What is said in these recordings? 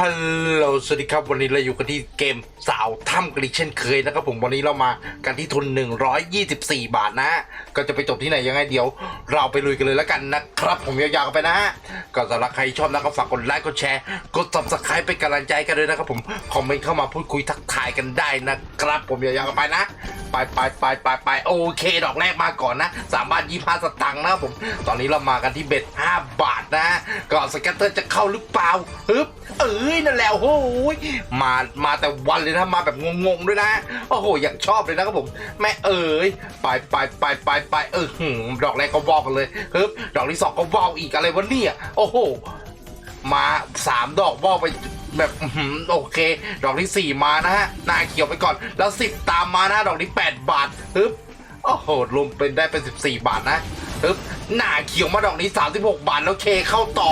ฮัลโหล สวัสดีครับ วันนี้เราอยู่กันที่เกมสาวถ้ำกรีกเช่นเคยนะครับผมวันนี้เรามากันที่ทุน 124 บาทนะ ก็จะไปจบที่ไหนยังไงเดี๋ยว เราไปลุยกันเลยแล้วกันนะครับ ผมยาวๆกันไปนะฮะก็สำหรับใครชอบนะก็ฝากกดไลค์กดแชร์กด subscribe เป็นกำลังใจกันเลยนะครับผมคอมเมนต์เข้ามาพูดคุยทักทายกันได้นะครับ ผมยาวๆกันไปนะ ไปไปไปไปไปโอเค ดอกแรกมาก่อนนะสามบาทยี่ห้าสตังค์นะครับผม ตอนนี้เรามากันที่เบ็ดห้าบาทนะก็สแกตเตอร์จะเข้าหรือเปล่าฮึบเอ้ยนั่นแหละโอ้ยมามาแต่วันเลยนะมาแบบงงๆด้วยนะโอ้โหอยากชอบเลยนะครับผม แม่เอ๋ยไปไปไปไปไปเออหืมดอกแรกก็วอกกันเลยฮึบดอกที่สองก็วอกอีกอะไรวะเนี่ยโอ้โหมาสามดอกว่าไป แบบอื้อหือโอเค ดอกที่สี่มานะฮะหน้าเขียวไปก่อน แล้วสิบตามมานะดอกที่แปดบาทฮึบโอ้โหรวมเป็นได้เป็นสิบสี่บาทนะฮึบหน้าเขียวมาดอกนี้สามสิบหกบาทแล้วเคเข้าต่อ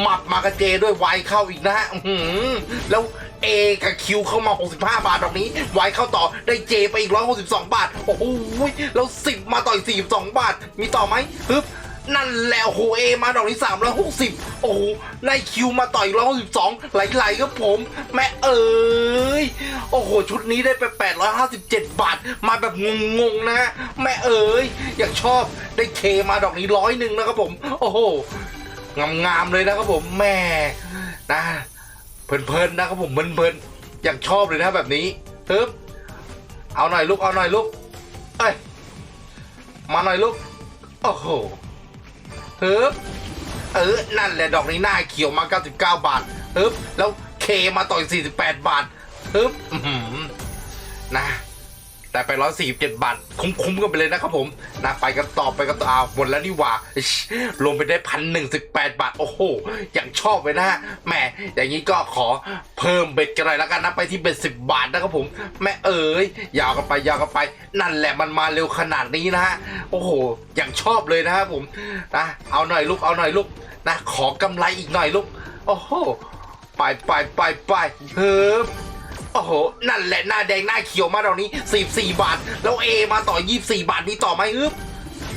หมัดมากระเจด้วยไวเข้าอีกนะฮะอื้อหือแล้วเอกับคิวเข้ามา 65 บาทดอกนี้ ไวเข้าต่อได้เจไปอีก 162 บาท โอ้โหแล้วสิบมาต่ออีก42 บาท มีต่อไหมฮึบ นั่นแหละโหเอมาดอกที่สามร้อยหกสิบโอ้โหได้คิวมาต่ออีกร้อยหกสิบสองไหลๆครับผม แม่เอ๋ยโอ้โห ชุดนี้ได้ไปแปดร้อยห้าสิบเจ็ดบาท มาแบบงงๆนะ แม่เอ๋ยอยากชอบได้เคมาดอกนี้ร้อยหนึ่งนะครับผม โอ้โหงามๆเลยนะครับผมแม่นะเพลินๆนะครับผมเพลินๆอยากชอบเลยนะแบบนี้ฮึบเอาหน่อยลูกเอาหน่อยลูกเอ้ยมาหน่อยลูกโอ้โห ฮึบเออ นั่นแหละดอกนี้หน้าเขียวมา 99 บาทฮึบแล้วเคมาต่อย48 บาทฮึบนะ แต่ไป147บาทคุ้มๆกันไปเลยนะครับผมนะไปกันต่อไปกันต่อเอาหมดแล้วนี่หว่าอิ๊ชรวมไปได้พันหนึ่งสิบแปดบาท โอ้โหอย่างชอบเลยนะฮะแหมอย่างนี้ก็ขอเพิ่มเบ็ดกันหน่อยแล้วกันนะไปที่เบ็ดสิบบาทนะครับผมแม่เอ๋ยยาวกันไปยาวกันไป นั่นแหละมันมาเร็วขนาดนี้นะฮะโอ้โหอย่างชอบเลยนะครับผมนะเอาหน่อยลูกเอาหน่อยลูกนะขอกำไรอีกหน่อยลูกโอ้โหไปไปไปไปเฮ้ โอ้โห นั่นแหละหน้าแดงหน้าเขียวมาดอกนี้44บาท แล้วเอมาต่อ24บาทมีต่อไหมอึ๊บ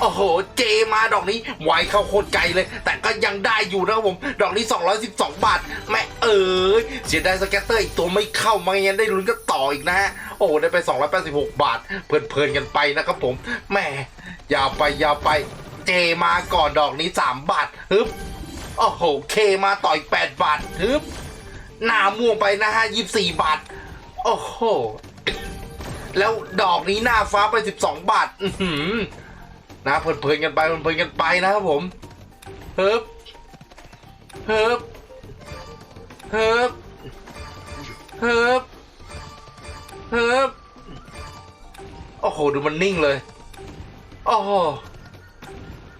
โอ้โห เจมาดอกนี้ไวเข้าโคตรไกลเลย แต่ก็ยังได้อยู่นะครับผม ดอกนี้ 212 บาท แม่เอ๋ยเสียดายสแกตเตอร์อีกตัวไม่เข้ามางั้นได้ลุ้นก็ต่ออีกนะฮะ โอ้ได้ไป 286 บาท เพลินๆกันไปนะครับผม แม่ยาวไปยาวไป เจมาก่อนดอกนี้ 3 บาทฮึบ โอ้โห เคมาต่ออีก 8 บาทฮึบ หน้าม่วงไปนะฮะยี่สี่บาท โอ้โห แล้วดอกนี้หน้าฟ้าไปสิบสองบาท อืนะเพลินๆกันไปเพลินๆกันไปนะครับผมเฮิบเฮิบเฮิบเฮิบเฮิบโอ้โห ดูมันนิ่งเลย โอ้โห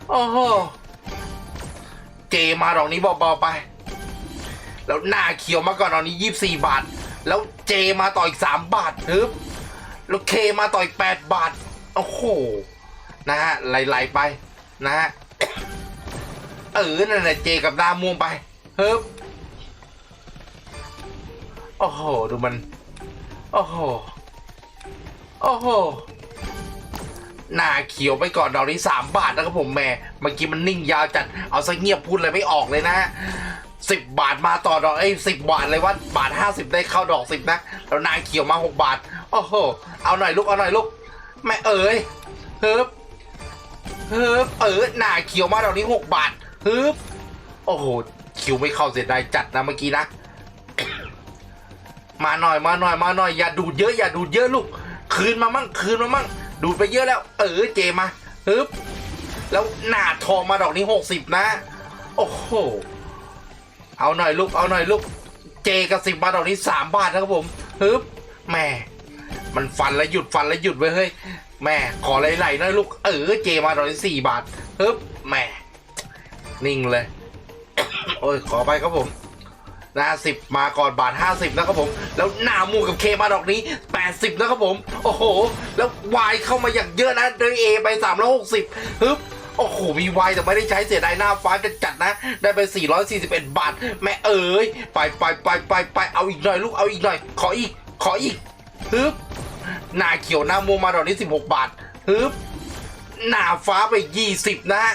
โอ้โห เจมาดอกนี้เบาๆไป แล้วหน้าเขียวมาก่อนตอนนี้ยี่สี่บาท แล้วเจมาต่ออีกสามบาทฮึบแล้วเคมาต่ออีกแปดบาท โอ้โห นะฮะไหลๆไป นะฮะ เออ นั่นแหละเจกับหน้าม่วงไปฮึบโอ้โห ดูมัน โอ้โห โอ้โหหน้าเขียวไปก่อนดอกนี้สามบาทนะครับผมแม่เมื่อกี้มันนิ่งยาวจัด เอาซะเงียบพูดอะไรไม่ออกเลยนะฮะ สิบบาทมาต่อดอกไอ้สิบบาทเลยว่าบาทห้าสิบได้เข้าดอกสิบนะแล้วน้าเขียวมาหกบาท โอ้โห เอาหน่อยลูกเอาหน่อยลูกแม่เอ๋ยเฮิบเฮิบเออน้าเขียวมาดอกนี้หกบาทฮึบโอ้โหคิวไม่เข้าเสียดายจัดนะเมื่อกี้นะ มาหน่อยมาหน่อยมาหน่อยอย่าดูดเยอะอย่าดูดเยอะลูก คืนมามั่งคืนมามั่งดูดไปเยอะแล้ว เออเจมาฮึบแล้วหน้าทองมาดอกนี้หกสิบนะ โอ้โห เอาหน่อยลูก เอาหน่อยลูก เจกับสิบมาทดอกนี้สามบาทนะครับผมฮึบแม่มันฟันแล้วหยุดฟันแล้วหยุดไว้เฮ้ยแม่ขอไหลๆหน่อยลูก เออเจมาดอกนี้สี่บาทฮึบแม่นิ่งเลย โอ้ยขอไปครับผมน้าสิบมาก่อนบาทห้าสิบนะครับผม แล้วหน้ามูกับเคมาดอกนี้แปดสิบนะครับผม โอ้โห แล้ววายเข้ามาอย่างเยอะนะโดยเอไปสามร้อยหกสิบฮึบ โอ้โหมีไวแต่ไม่ได้ใช้เสียดายหน้าฟ้าจะจัดนะ ได้ไป 441 บาท แม่เอ๋ยไปไปไปไปไปเอาอีกหน่อยลูกเอาอีกหน่อย ขออีก ขออีกฮึบหน้าเขียวหน้ามูมาดอกนี้ 16 บาทฮึบหน้าฟ้าไป 20 นะฮะ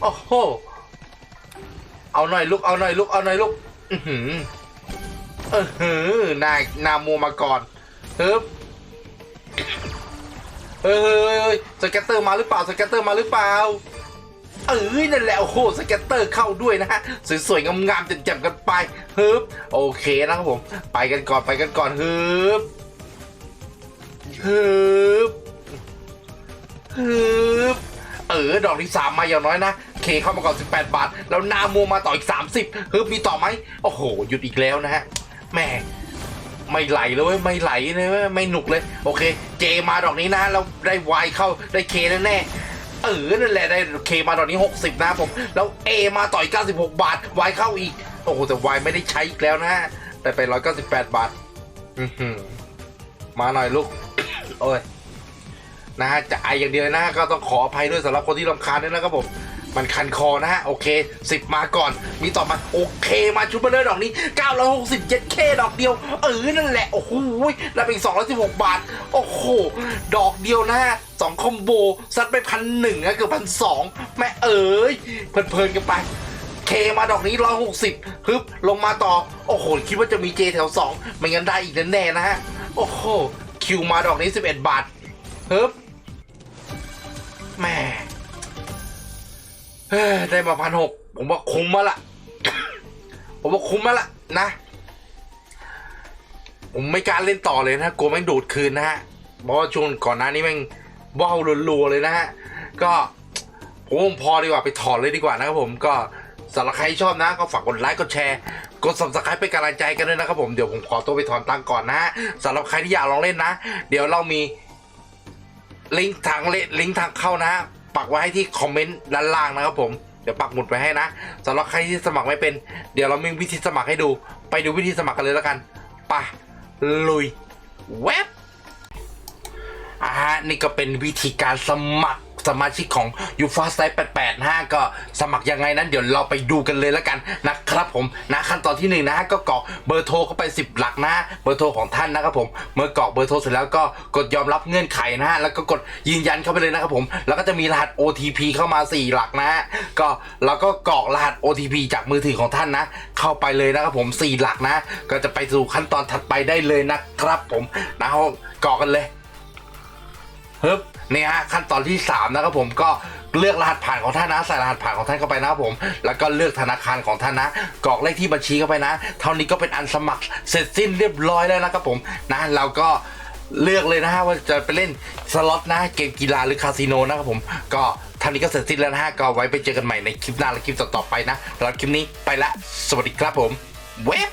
โอ้โหเอาหน่อยลูกเอาหน่อยลูกเอาหน่อยลูกอือหือเออหือนานามัวมาก่อนเฮ้ย เฮ้ยเฮ้ยเฮ้ยสแกตเตอร์มาหรือเปล่าสแกตเตอร์มาหรือเปล่าเอ้ยนั่นแหละโอ้โหสเก็ตเตอร์เข้าด้วยนะฮะสวยๆงามๆแจ่มๆกันไปฮึบโอเคนะครับผม ไปกันก่อนไปกันก่อนฮึบฮึบฮึบเออดอกที่สามมาอย่างน้อยนะเคเข้ามาก่อน 18 บาท แล้วนาโมมาต่ออีก 30ฮึบมีต่อไหมโอ้โหหยุดอีกแล้วนะฮะแหม่ ไม่ไหลเลยเว้ยไม่ไหลเลยเว้ยไม่หนุกเลย โอเค เจมาดอกนี้นะเราได้วายเข้าได้เคแน่ๆเออนั่นแหละได้เคมาดอกนี้ 60 นะผม แล้วเอมาต่อย 96 บาทวายเข้าอีก โอ้โห แต่วายไม่ได้ใช้อีกแล้วนะได้ไป 198 บาทมาหน่อยลูก โอ้ย นะฮะจะไออย่างเดียวนะฮะก็ต้องขออภัยด้วยสำหรับคนที่รำคาญด้วยนะครับผม มันคันคอนะฮะ โอเค 10 มาก่อน มีต่อมา โอเค มาชุดเบอร์เลอร์ดอกนี้ 967เคดอกเดียว เออ นั่นแหละ โอ้โหแล้วเป็น216 บาท โอ้โห ดอกเดียวนะฮะสองคอมโบ ซัดไปพันหนึ่งนะเกือบพันสองแม่เอ๋ยเพลินๆกันไปเคมาดอกนี้ร้อยหกสิบฮึบลงมาต่อ โอ้โห คิดว่าจะมีเจแถวสองไม่งั้นได้อีกแน่ๆนะฮะ โอ้โห คิวมาดอกนี้สิบเอ็ดบาทฮึบแม่ ได้มาพันหกผมว่าคุ้มมาละผมว่าคุ้มมาละนะ ผมไม่กล้าเล่นต่อเลยนะกลัวแม่งดูดคืนนะฮะเพราะว่าช่วงก่อนหน้านี้แม่งว่าวรัวๆเลยนะฮะก็ผมพอดีกว่าไปถอนเลยดีกว่านะครับผมก็สำหรับใครชอบนะก็ฝากกดไลค์กดแชร์ กด subscribe เป็นกำลังใจกันด้วยนะครับผมเดี๋ยวผมขอตัวไปถอนตังก่อนนะฮะสำหรับใครที่อยากลองเล่นนะ เดี๋ยวเรามีลิงก์ทางเลลิงก์ทางเข้านะฮะ ปักไว้ให้ที่คอมเมนต์ด้านล่างนะครับผมเดี๋ยวปักหมุดไปให้นะสำหรับใครที่สมัครไม่เป็น เดี๋ยวเรามีวิธีสมัครให้ดู ไปดูวิธีสมัครกันเลยแล้วกันปะลุยเว็บอ่าฮะนี่ก็เป็นวิธีการสมัคร สมาชิกของ u f a s t 88นะฮะก็สมัครยังไงนั้นเดี๋ยวเราไปดูกันเลยแล้วกันนะครับผมนะขั้นตอนที่หนึ่งนะฮะก็กรอกเบอร์โทรเข้าไป 10 หลักนะเบอร์โทรของท่านนะครับผมเมื่อกรอกเบอร์โทรเสร็จแล้วก็กดยอมรับเงื่อนไขนะฮะแล้วก็กดยืนยันเข้าไปเลยนะครับผมแล้วก็จะมีรหัส OTP เข้ามา 4 หลักนะฮะก็เราก็กรอกรหัส OTP จากมือถือของท่านนะ เข้าไปเลยนะครับผม 4 หลักนะ ก็จะไปสู่ขั้นตอนถัดไปได้เลยนะครับผมนะฮะกรอกกันเลยฮึบ นี่ฮะขั้นตอนที่ 3 นะครับผมก็เลือกรหัสผ่านของท่านนะใส่รหัสผ่านของท่านเข้าไปนะครับผม แล้วก็เลือกธนาคารของท่านนะกรอกเลขที่บัญชีเข้าไปนะ เท่านี้ก็เป็นอันสมัครเสร็จสิ้นเรียบร้อยแล้วนะครับผมนะเราก็เลือกเลยนะฮะว่าจะไปเล่นสล็อตนะเกมกีฬาหรือคาสิโนนะครับผมก็เท่านี้ก็เสร็จสิ้นแล้วนะฮะก็ไว้ไปเจอกันใหม่ในคลิปหน้าและคลิปต่อๆไปนะสำหรับคลิปนี้ไปละ สวัสดีครับผมเว็บ